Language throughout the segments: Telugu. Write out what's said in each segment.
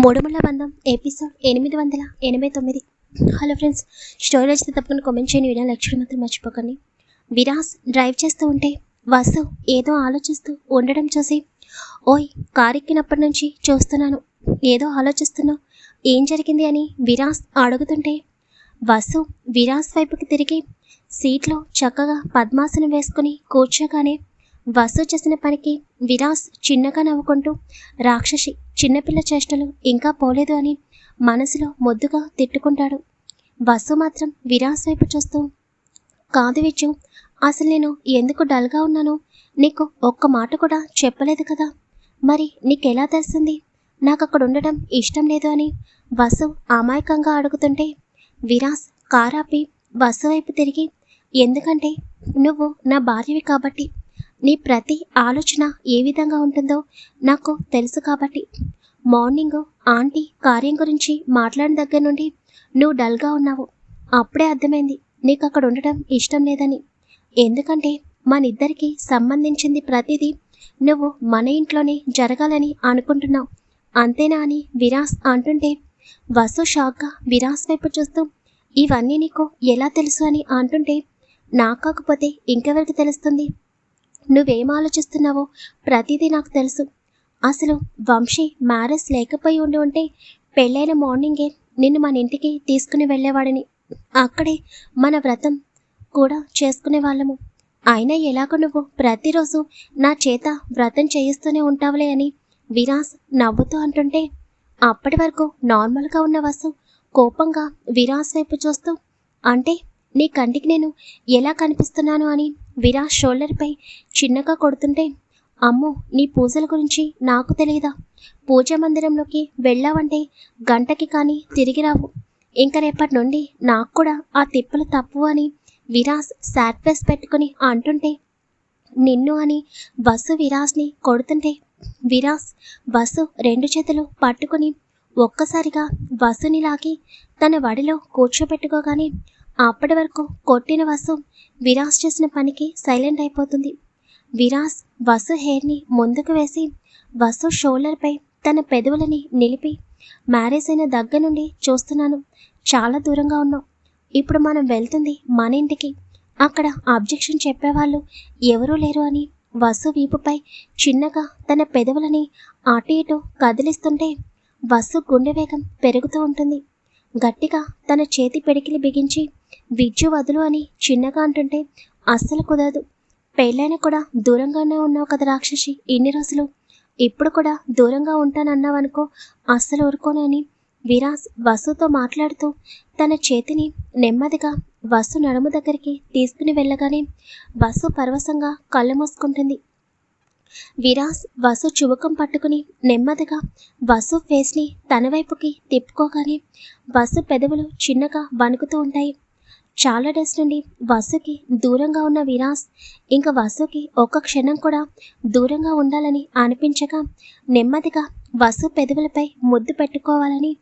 మూడుముళ్ళ బంధం ఎపిసోడ్ ఎనిమిది వందల ఎనభై తొమ్మిది. హలో ఫ్రెండ్స్ స్టోరీ నచ్చితే తప్పకుండా కామెంట్ చేయని వీడియో లక్షలు మాత్రం మర్చిపోకండి. విరాస్ డ్రైవ్ చేస్తూ ఉంటే వసు ఏదో ఆలోచిస్తూ ఉండడం చూసి ఓయ్ కారెక్కినప్పటి నుంచి చూస్తున్నాను ఏదో ఆలోచిస్తున్నావు ఏం జరిగింది అని విరాస్ అడుగుతుంటే వసు విరాస్ వైపుకి తిరిగి సీట్లో చక్కగా పద్మాసనం వేసుకుని కూర్చోగానే వసు చేసిన పనికి విరాస్ చిన్నగా నవ్వుకుంటూ రాక్షసి చిన్నపిల్ల చేష్టలు ఇంకా పోలేదు అని మనసులో మొద్దుగా తిట్టుకుంటాడు. వసు మాత్రం విరాస్ వైపు చూస్తూ కాదు విచ్చు అసలు నేను ఎందుకు డల్గా ఉన్నాను నీకు ఒక్క మాట కూడా చెప్పలేదు కదా. మరి నీకెలా తెలిసింది? నాకు అక్కడ ఉండటం ఇష్టం లేదు అని వసు అమాయకంగా అడుగుతుంటే విరాస్ కారాపి వసు వైపు తిరిగి ఎందుకంటే నువ్వు నా భార్యవి కాబట్టి నీ ప్రతి ఆలోచన ఏ విధంగా ఉంటుందో నాకు తెలుసు కాబట్టి. మార్నింగ్ ఆంటీ కార్యం గురించి మాట్లాడిన దగ్గర నుండి నువ్వు డల్గా ఉన్నావు. అప్పుడే అర్థమైంది నీకు అక్కడ ఉండటం ఇష్టం లేదని. ఎందుకంటే మనిద్దరికి సంబంధించింది ప్రతిదీ నువ్వు మన ఇంట్లోనే జరగాలని అనుకుంటున్నావు. అంతేనా అని విరాస్ అంటుంటే వసు షాక్గా విరాస్ వైపు చూస్తూ ఇవన్నీ నీకు ఎలా తెలుసు అని అంటుంటే నాకు కాకపోతే ఇంకెవరికి తెలుస్తుంది? నువ్వేం ఆలోచిస్తున్నావో ప్రతిదీ నాకు తెలుసు. అసలు వంశీ మ్యారేజ్ లేకపోయి ఉండి ఉంటే పెళ్ళైన మార్నింగే నిన్ను మన ఇంటికి తీసుకుని వెళ్ళేవాడిని. అక్కడే మన వ్రతం కూడా చేసుకునే వాళ్ళము. అయినా ఎలాగో నువ్వు ప్రతిరోజు నా చేత వ్రతం చేయిస్తూనే ఉంటావులే అని విరాస్ నవ్వుతూ అంటుంటే అప్పటి వరకు నార్మల్గా ఉన్న వసు కోపంగా విరాస్ వైపు చూస్తూ అంటే నీ కంటికి నేను ఎలా కనిపిస్తున్నాను అని విరాజ్ షోల్డర్పై చిన్నగా కొడుతుంటే అమ్మో నీ పూజల గురించి నాకు తెలియదా పూజ మందిరంలోకి వెళ్ళావంటే గంటకి కానీ తిరిగి రావు. ఇంక రేపటి నుండి నాకు కూడా ఆ తిప్పలు తప్పు అని విరాస్ సాట్ ఫేస్ పెట్టుకుని అంటుంటే నిన్ను అని బస్సు విరాస్ని కొడుతుంటే విరాస్ బస్సు రెండు చేతులు పట్టుకుని ఒక్కసారిగా బస్సుని లాగి తన వడిలో కూర్చోబెట్టుకోగానే అప్పటి వరకు కొట్టిన వసు విరాస్ చేసిన పనికి సైలెంట్ అయిపోతుంది. విరాస్ వసు హెయిర్ని ముందుకు వేసి వసు షోల్డర్పై తన పెదవులని నిలిపి మ్యారేజ్ అయిన దగ్గర నుండి చూస్తున్నాను. చాలా దూరంగా ఉన్నాం ఇప్పుడు మనం వెళ్తుంది మన ఇంటికి. అక్కడ అబ్జెక్షన్ చెప్పేవాళ్ళు ఎవరూ లేరు అని వసు వీపుపై చిన్నగా తన పెదవులని అటు ఇటు కదిలిస్తుంటే వసు గుండె వేగం పెరుగుతూ ఉంటుంది. గట్టిగా తన చేతి పిడికిలి బిగించి విద్యు వదులు అని చిన్నగా అంటుంటే అస్సలు కుదరదు. పెళ్ళైనా కూడా దూరంగానే ఉన్నావు కదా రాక్షసి ఇన్ని రోజులు. ఇప్పుడు కూడా దూరంగా ఉంటానన్నావనుకో అస్సలు ఊరుకోనని విరాస్ వసుతో మాట్లాడుతూ తన చేతిని నెమ్మదిగా వసు నడుము దగ్గరికి తీసుకుని వెళ్ళగానే వసు పరవశంగా కళ్ళు మూసుకుంటుంది. విరాస్ వసు చువకం పట్టుకుని నెమ్మదిగా వసు ఫేస్ని తన వైపుకి తిప్పుకోగానే వసు పెదవులు చిన్నగా వణుకుతూ ఉంటాయి. చాలా డేస్ నుండి వసుకి దూరంగా ఉన్న విరాస్ ఇంకా వసుకి ఒక్క క్షణం కూడా దూరంగా ఉండాలని అనిపించగా నెమ్మదిగా వసు పెదవులపై ముద్దు పెట్టుకోవాలని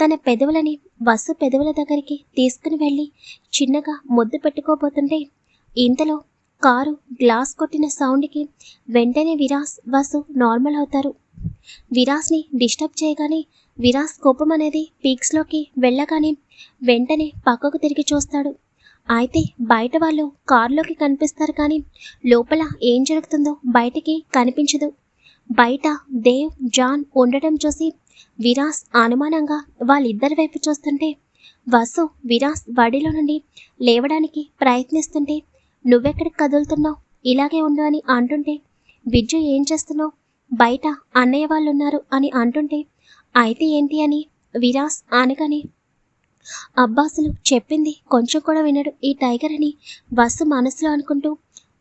తన పెదవులని వసు పెదవుల దగ్గరికి తీసుకుని వెళ్ళి చిన్నగా ముద్దు పెట్టుకోబోతుంటే ఇంతలో కారు గ్లాస్ కొట్టిన సౌండ్కి వెంటనే విరాస్ వసు నార్మల్ అవుతారు. విరాస్ని డిస్టర్బ్ చేయగానే విరాస్ కోపం అనేది పీక్స్లోకి వెళ్ళగానే వెంటనే పక్కకు తిరిగి చూస్తాడు. అయితే బయట వాళ్ళు కారులోకి కనిపిస్తారు కానీ లోపల ఏం జరుగుతుందో బయటికి కనిపించదు. బయట దేవ్ జాన్ ఉండటం చూసి విరాస్ అనుమానంగా వాళ్ళిద్దరి వైపు చూస్తుంటే వసు విరాస్ వడిలో నుండి లేవడానికి ప్రయత్నిస్తుంటే నువ్వెక్కడికి కదులుతున్నావు? ఇలాగే ఉండు అని అంటుంటే బిజ్జు ఏం చేస్తున్నావు? బయట అన్నయ్య వాళ్ళు ఉన్నారు అని అంటుంటే అయితే ఏంటి అని? విరాస్ అనగానే అబ్బాసులు చెప్పింది కొంచెం కూడా వినడు ఈ టైగర్ అని బస్సు మనసులో అనుకుంటూ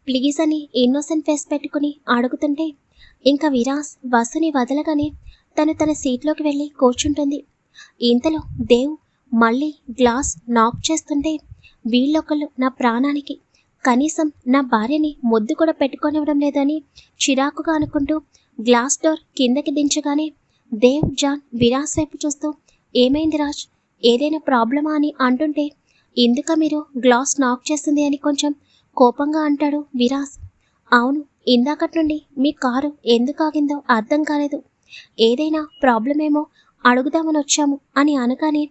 ప్లీజ్ అని ఇన్నోసెంట్ ఫేస్ పెట్టుకుని అడుగుతుంటే ఇంకా విరాస్ బస్సుని వదలగానే తను తన సీట్లోకి వెళ్ళి కూర్చుంటుంది. ఇంతలో దేవ్ మళ్ళీ గ్లాస్ నాక్ చేస్తుంటే వీళ్ళొకళ్ళు నా ప్రాణానికి కనీసం నా భార్యని ముద్దు కూడా పెట్టుకొనివ్వడం లేదని చిరాకుగా అనుకుంటూ గ్లాస్ డోర్ కిందకి దించగానే దేవ్ జాన్ విరాస్ వైపు చూస్తూ ఏమైంది రాజ్? ఏదైనా ప్రాబ్లమా? అని అంటుంటే ఎందుక మీరు గ్లాస్ నాక్ చేస్తుంది అని కొంచెం కోపంగా అంటాడు విరాస్. అవును ఇందాకటి నుండి మీ కారు ఎందుకు ఆగిందో అర్థం కాలేదు. ఏదైనా ప్రాబ్లమేమో అడుగుదామని వచ్చాము అని అనగానే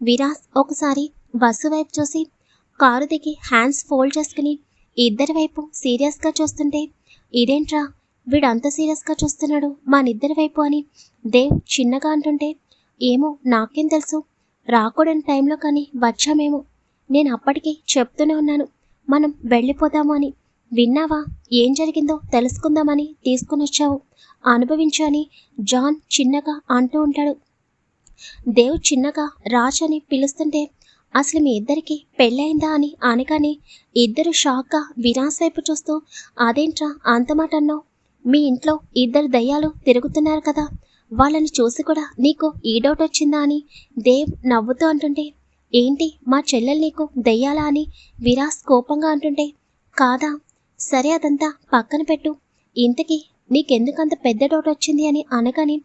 విరాస్ ఒకసారి బస్సు వైపు చూసి కారు దిగి హ్యాండ్స్ ఫోల్డ్ చేసుకుని ఇద్దరి వైపు సీరియస్గా చూస్తుంటే ఇదేంట్రా? వీడు అంత సీరియస్గా చూస్తున్నాడు మా నిద్దరి వైపు అని దేవ్ చిన్నగా అంటుంటే ఏమో నాకేం తెలుసు. రాకూడని టైంలో కానీ వచ్చామేమో. నేను అప్పటికి చెప్తూనే ఉన్నాను. మనం వెళ్ళిపోదాము అని. విన్నావా? ఏం జరిగిందో తెలుసుకుందామని తీసుకుని వచ్చావు. అనుభవించు అని జాన్ చిన్నగా అంటూ ఉంటాడు. దేవ్ చిన్నగా రాజ్ అని పిలుస్తుంటే అసలు మీ ఇద్దరికి పెళ్ళయిందా అని అనగానే ఇద్దరు షాక్గా విరాస్ వైపు చూస్తూ అదేంట్రా అంత మాట అన్నావు? మీ ఇంట్లో ఇద్దరు దయ్యాలు తిరుగుతున్నారు కదా వాళ్ళని చూసి కూడా నీకు ఈ డౌట్ వచ్చిందా అని దేవ్ నవ్వుతూ అంటుంటే ఏంటి మా చెల్లెలు నీకు దయ్యాలా అని విరాస్ కోపంగా అంటుంటే కాదా సరే అదంతా పక్కన పెట్టు ఇంతకీ నీకెందుకంత పెద్ద డౌట్ వచ్చింది అని అనగానే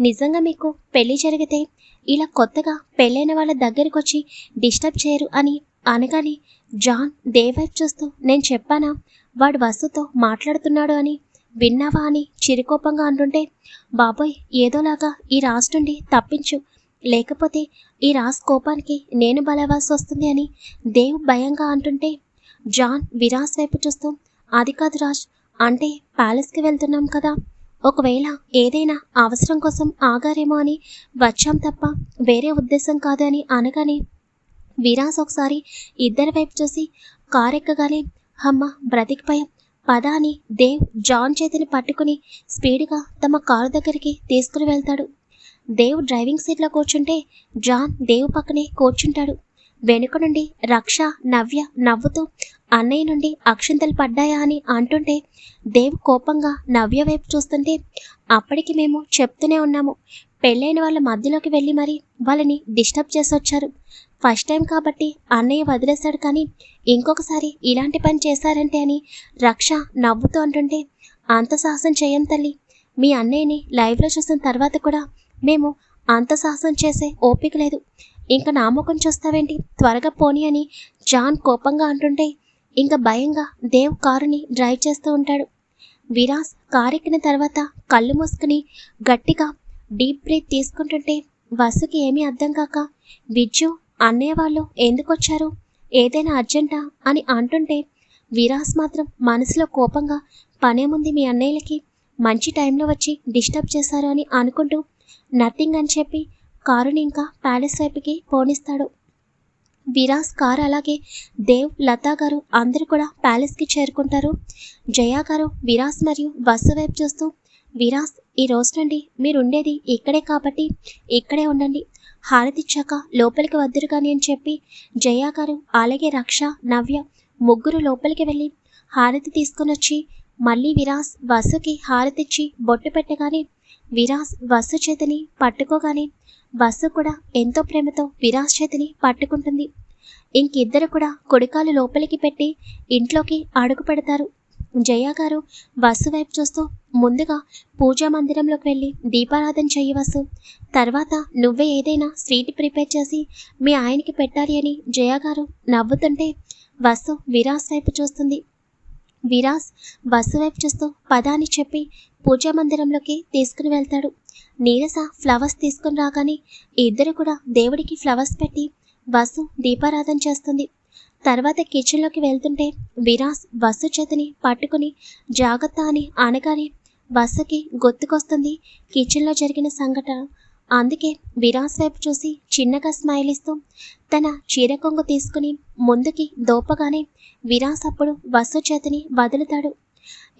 నిజంగా మీకు పెళ్ళి జరిగితే ఇలా కొత్తగా పెళ్ళైన వాళ్ళ దగ్గరికి వచ్చి డిస్టర్బ్ చేయరు అని అనగానే జాన్ దేవైపు చూస్తూ నేను చెప్పానా? వాడు వస్తుతో మాట్లాడుతున్నాడు అని విన్నావా అని చిరుకోపంగా అంటుంటే బాబోయ్ ఏదోలాగా ఈ రాజు నుండి తప్పించు. లేకపోతే ఈ రాజ్ కోపానికి నేను బలవాల్సి వస్తుంది అని దేవ్ భయంగా అంటుంటే జాన్ విరాస్ వైపు చూస్తూ అది కాదు రాజ్ అంటే ప్యాలెస్కి వెళ్తున్నాం కదా. ఒకవేళ ఏదైనా అవసరం కోసం ఆగారేమో అని వచ్చాం తప్ప వేరే ఉద్దేశం కాదు అని అనగానే విరాస్ ఒకసారి ఇద్దరి వైపు చూసి కారెక్కగానే అమ్మ బ్రతికిపోయాం పద అని దేవ్ జాన్ చేతిని పట్టుకుని స్పీడ్గా తమ కారు దగ్గరికి తీసుకుని వెళ్తాడు. దేవ్ డ్రైవింగ్ సీట్లో కూర్చుంటే జాన్ దేవ్ పక్కనే కూర్చుంటాడు. వెనుక నుండి రక్ష నవ్య నవ్వుతూ అన్నయ్య నుండి అక్షింతలు పడ్డాయా అని అంటుంటే దేవ్ కోపంగా నవ్య వైపు చూస్తుంటే అప్పటికి మేము చెప్తూనే ఉన్నాము. పెళ్ళైన వాళ్ళ మధ్యలోకి వెళ్ళి మరి వాళ్ళని డిస్టర్బ్ చేసి వచ్చారు. ఫస్ట్ టైం కాబట్టి అన్నయ్య వదిలేశాడు కానీ ఇంకొకసారి ఇలాంటి పని చేశారంటే అని రక్ష నవ్వుతూ అంటుంటే అంత సాహసం చేయం తల్లి. మీ అన్నయ్యని లైవ్లో చూసిన తర్వాత కూడా మేము అంత సాహసం చేసే ఓపిక లేదు. ఇంకా నా ముఖం చూస్తావేంటి? త్వరగా పోనీ అని జాన్ కోపంగా అంటుంటే ఇంకా భయంగా దేవ్ కారుని డ్రైవ్ చేస్తూ ఉంటాడు. విరాస్ కారెక్కిన తర్వాత కళ్ళు మూసుకుని గట్టిగా డీప్ బ్రీత్ తీసుకుంటుంటే వసుకి ఏమీ అర్థం కాక విజ్జు అన్నయ్య వాళ్ళు ఎందుకు వచ్చారు ఏదైనా అర్జెంటా? అని అంటుంటే విరాస్ మాత్రం మనసులో కోపంగా పనేముంది మీ అన్నయ్యలకి? మంచి టైంలో వచ్చి డిస్టర్బ్ చేశారు అని అనుకుంటూ నథింగ్ అని చెప్పి కారుని ఇంకా ప్యాలెస్ వైపుకి పోనిస్తాడు. విరాస్ కారు అలాగే దేవ్ లతా గారు అందరూ కూడా ప్యాలెస్కి చేరుకుంటారు. జయా గారు విరాస్ మరియు బస్సు వైపు చూస్తూ విరాస్ ఈ రోజు నుండి మీరు ఉండేది ఇక్కడే కాబట్టి ఇక్కడే ఉండండి. హారతిచ్చాక లోపలికి వద్దురు కానీ అని చెప్పి జయా గారు అలాగే రక్ష నవ్య ముగ్గురు లోపలికి వెళ్ళి హారతి తీసుకుని వచ్చి మళ్ళీ విరాస్ బస్సుకి హారతిచ్చి బొట్టు పెట్టగానే విరాస్ వసు చేతిని పట్టుకోగానే వసు కూడా ఎంతో ప్రేమతో విరాస్ చేతిని పట్టుకుంటుంది. ఇంకిద్దరు కూడా కొడికాలు లోపలికి పెట్టి ఇంట్లోకి అడుగు పెడతారు. జయ గారు వసు వైపు చూస్తూ ముందుగా పూజా మందిరంలోకి వెళ్ళి దీపారాధన చెయ్యి వసు తర్వాత నువ్వే ఏదైనా స్వీట్ ప్రిపేర్ చేసి మీ ఆయనకి పెట్టాలి అని జయ గారు నవ్వుతుంటే వసు విరాస్ వైపు చూస్తుంది. విరాస్ బస్సు వైపు చూస్తూ పదాన్ని చెప్పి పూజా మందిరంలోకి తీసుకుని వెళ్తాడు. నీరస ఫ్లవర్స్ తీసుకుని రాగానే ఇద్దరు కూడా దేవుడికి ఫ్లవర్స్ పెట్టి వసు దీపారాధన చేస్తుంది. తర్వాత కిచెన్లోకి వెళ్తుంటే విరాస్ వసు చేతిని పట్టుకుని జాగ్రత్త అని అనగానే వసుకి గుర్తుకొస్తుంది కిచెన్లో జరిగిన సంఘటన. అందుకే విరాస్ వైపు చూసి చిన్నగా స్మైల్ ఇస్తూ తన చీర కొంగు తీసుకుని ముందుకి దోపగానే విరాస్ అప్పుడు వసు చేతిని వదులుతాడు.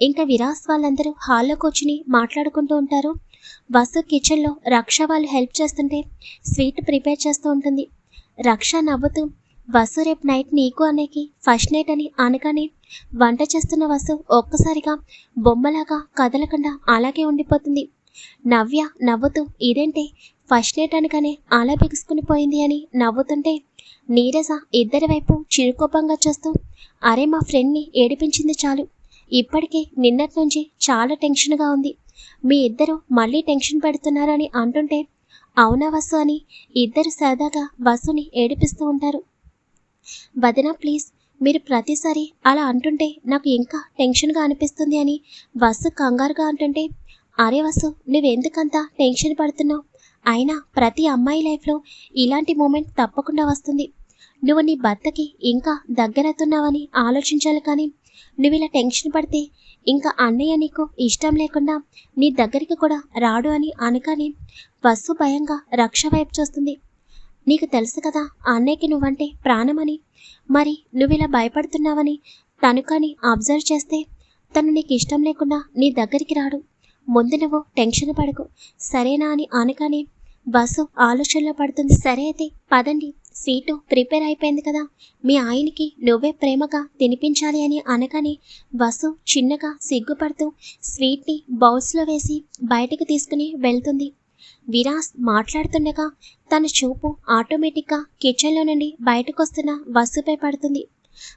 ఇంకా విరాస్ వాళ్ళందరూ హాల్లో కూర్చుని మాట్లాడుకుంటూ ఉంటారు. వసు కిచెన్లో రక్ష వాళ్ళు హెల్ప్ చేస్తుంటే స్వీట్ ప్రిపేర్ చేస్తూ ఉంటుంది. రక్ష నవ్వుతూ వసు రేపు నైట్ నీకు అనేకి ఫస్ట్ నైట్ అని అనగానే వంట చేస్తున్న వసు ఒక్కసారిగా బొమ్మలాగా కదలకుండా అలాగే ఉండిపోతుంది. నవ్య నవ్వుతూ ఇదేంటి? ఫస్ట్ నైట్ అనగానే అలా బిగుసుకుని పోయింది అని నవ్వుతుంటే నీరజ ఇద్దరి వైపు చిరుకోపంగా చూస్తూ అరే మా ఫ్రెండ్ని ఏడిపించింది చాలు. ఇప్పటికే నిన్నటి నుంచి చాలా టెన్షన్గా ఉంది. మీ ఇద్దరు మళ్ళీ టెన్షన్ పెడుతున్నారని అంటుంటే అవునా వసు అని ఇద్దరు సరదాగా వసుని ఏడిపిస్తూ ఉంటారు. వదినా ప్లీజ్ మీరు ప్రతిసారి అలా అంటుంటే నాకు ఇంకా టెన్షన్గా అనిపిస్తుంది అని వసు కంగారుగా అంటుంటే అరే వసు నువ్వెందుకంత టెన్షన్ పడుతున్నావు? అయినా ప్రతి అమ్మాయి లైఫ్లో ఇలాంటి మూమెంట్ తప్పకుండా వస్తుంది. నువ్వు నీ భర్తకి ఇంకా దగ్గరవుతున్నావని ఆలోచించాలి కానీ నువ్వు ఇలా టెన్షన్ పడితే ఇంకా అన్నయ్య నీకు ఇష్టం లేకుండా నీ దగ్గరికి కూడా రాడు అని అనగానే వసు భయంగా రక్ష వైపు చూస్తుంది. నీకు తెలుసు కదా అన్నయ్యకి నువ్వంటే ప్రాణమని. మరి నువ్వు ఇలా భయపడుతున్నావని తను కానీ అబ్జర్వ్ చేస్తే తను నీకు ఇష్టం లేకుండా నీ దగ్గరికి రాడు. ముందు నువ్వు టెన్షన్ పడకు. సరేనా అని అనగానే బస్సు ఆలోచనలో పడుతుంది. సరే అయితే పదండి. సీటు ప్రిపేర్ అయిపోయింది కదా. మీ ఆయనకి నువ్వే ప్రేమగా తినిపించాలి అని అనగానే వసు చిన్నగా సిగ్గుపడుతూ స్వీట్ని బౌల్స్లో వేసి బయటకు తీసుకుని వెళ్తుంది. విరాస్ మాట్లాడుతుండగా తన చూపు ఆటోమేటిక్గా కిచెన్లో నుండి బయటకు వస్తున్న వసుపై పడుతుంది.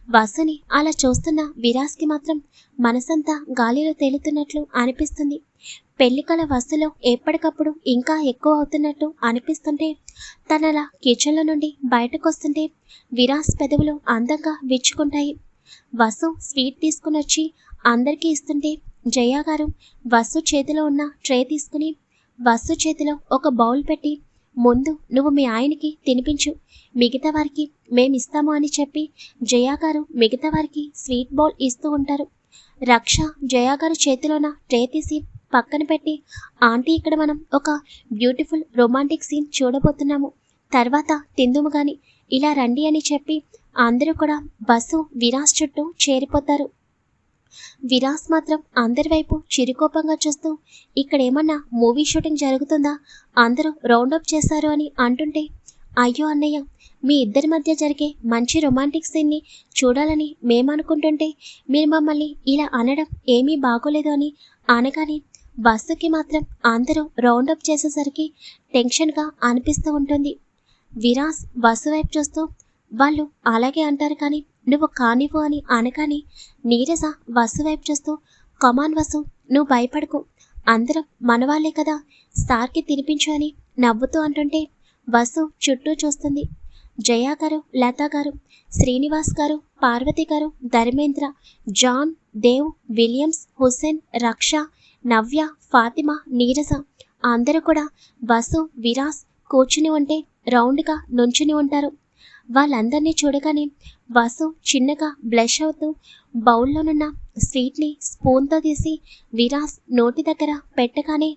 వసుని అలా చూస్తున్న విరాస్కి మాత్రం మనసంతా గాలిలో తేలుతున్నట్లు అనిపిస్తుంది. పెళ్ళికల వస్తువులు ఎప్పటికప్పుడు ఇంకా ఎక్కువ అవుతున్నట్టు అనిపిస్తుంటే తనలా కిచెన్లో నుండి బయటకొస్తుంటే విరాస్ పెదవులు అందంగా విచ్చుకుంటాయి. వసు స్వీట్ తీసుకుని వచ్చి అందరికీ ఇస్తుంటే జయ గారు వసు చేతిలో ఉన్న ట్రే తీసుకుని వసు చేతిలో ఒక బౌల్ పెట్టి ముందు నువ్వు మీ ఆయనకి తినిపించు మిగతా వారికి మేమిస్తాము అని చెప్పి జయా గారు మిగతా వారికి స్వీట్ బౌల్ ఇస్తూ ఉంటారు. రక్ష జయా గారు చేతిలోన ట్రే తీసి పక్కన పెట్టి ఆంటీ ఇక్కడ మనం ఒక బ్యూటిఫుల్ రొమాంటిక్ సీన్ చూడబోతున్నాము. తర్వాత తిందుము గాని. ఇలా రండి అని చెప్పి అందరూ కూడా బస్సు విరాస్ చుట్టూ చేరిపోతారు. విరాస్ మాత్రం అందరి వైపు చిరుకోపంగా చూస్తూ ఇక్కడ ఏమన్నా మూవీ షూటింగ్ జరుగుతుందా? అందరూ రౌండప్ చేశారు అని అంటుంటే అయ్యో అన్నయ్య మీ ఇద్దరి మధ్య జరిగే మంచి రొమాంటిక్ సీన్ని చూడాలని మేమనుకుంటుంటే మీరు మమ్మల్ని ఇలా అనడం ఏమీ బాగోలేదు అని అనగానే బస్సుకి మాత్రం అందరూ రౌండప్ చేసేసరికి టెన్షన్గా అనిపిస్తూ ఉంటుంది. విరాస్ బస్సు వైపు చూస్తూ వాళ్ళు అలాగే అంటారు కానీ నువ్వు కానివ్వు అని అనగాని నీరజ వసు వైపు చూస్తూ కమాన్ వసు నువ్వు భయపడకు. అందరం మనవాళ్ళే కదా. సార్కి తినిపించు అని నవ్వుతూ అంటుంటే వసు చుట్టూ చూస్తుంది. జయా గారు లతా గారు శ్రీనివాస్ గారు పార్వతి గారు ధర్మేంద్ర జాన్ దేవ్ విలియమ్స్ హుస్సేన్ రక్ష నవ్య ఫాతిమా నీరజ అందరూ కూడా బస్సు విరాస్ కూర్చుని ఉంటే రౌండ్గా నుంచుని ఉంటారు. వాళ్ళందరినీ చూడగానే వసు చిన్నగా బ్లష్ అవుతూ బౌల్లోనున్న స్వీట్ని స్పూన్తో తీసి విరాస్ నోటి దగ్గర పెట్టగానే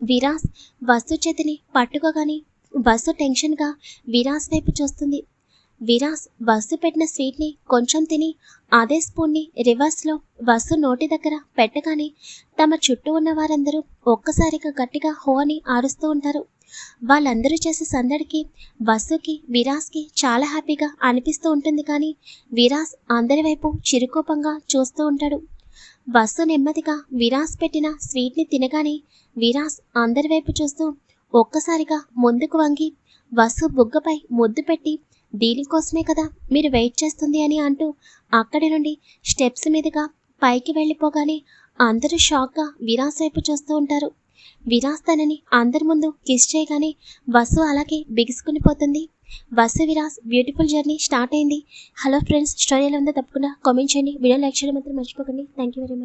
విరాస్ వసు చేతిని పట్టుకోగానే వసు టెన్షన్గా విరాస్ వైపు చూస్తుంది. విరాస్ వసు పెట్టిన స్వీట్ని కొంచెం తిని అదే స్పూన్ని రివర్స్లో వసు నోటి దగ్గర పెట్టగానే తమ చుట్టూ ఉన్న వారందరూ ఒక్కసారిగా గట్టిగా హో అని ఆరుస్తూ ఉంటారు. వాళ్ళందరూ చేసే సందడికి వసుకి విరాస్కి చాలా హ్యాపీగా అనిపిస్తూ ఉంటుంది కానీ విరాస్ అందరి వైపు చిరుకోపంగా చూస్తూ ఉంటాడు. వసు నెమ్మదిగా విరాస్ పెట్టిన స్వీట్ని తినగానే విరాస్ అందరి వైపు చూస్తూ ఒక్కసారిగా ముందుకు వంగి వసు బుగ్గపై ముద్దు పెట్టి దీనికోసమే కదా మీరు వెయిట్ చేస్తుంది అని అంటూ అక్కడి నుండి స్టెప్స్ మీదుగా పైకి వెళ్ళిపోగానే అందరూ షాక్గా విరాస్ వైపు చూస్తూ ఉంటారు. విరాస్ తనని అందరి ముందు కిస్ చేయగానే వసు అలాగే బిగుసుకుని పోతుంది. వసు విరాస్ బ్యూటిఫుల్ జర్నీ స్టార్ట్ అయింది. హలో ఫ్రెండ్స్ స్టోరీలో ఉందో తప్పకుండా కామెంట్ చేయండి. వీడియో లైక్ చేయడం మాత్రం మర్చిపోకండి. Thank you very much